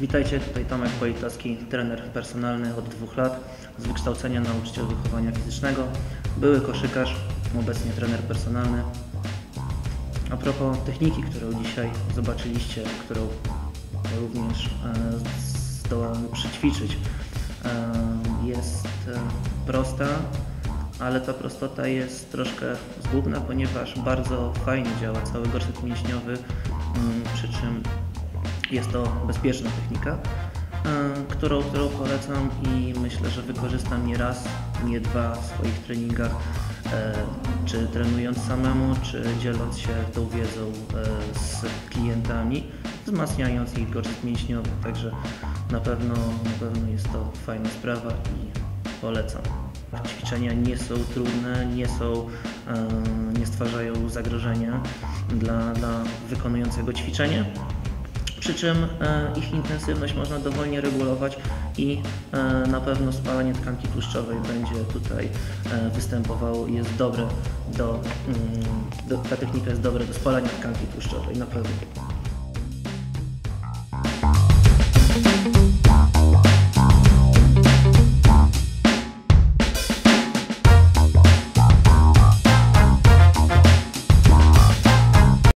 Witajcie, tutaj Tomek Politowski, trener personalny od dwóch lat, z wykształcenia nauczyciel wychowania fizycznego, były koszykarz, obecnie trener personalny. A propos techniki, którą dzisiaj zobaczyliście, którą również e, zdołałem przećwiczyć, e, jest e, prosta, ale ta prostota jest troszkę zgubna, ponieważ bardzo fajnie działa cały gorset mięśniowy, mm, przy czym jest to bezpieczna technika, e, którą, którą polecam i myślę, że wykorzystam nie raz, nie dwa w swoich treningach, e, czy trenując samemu, czy dzieląc się tą wiedzą e, z klientami, wzmacniając ich gorset mięśniowy. Także na pewno, na pewno jest to fajna sprawa i polecam. Ćwiczenia nie są trudne, nie są, nie stwarzają zagrożenia dla, dla wykonującego ćwiczenie przy czym e, ich intensywność można dowolnie regulować i e, na pewno spalanie tkanki tłuszczowej będzie tutaj e, występowało i jest dobre do, mm, do, ta technika jest dobra do spalania tkanki tłuszczowej, na pewno.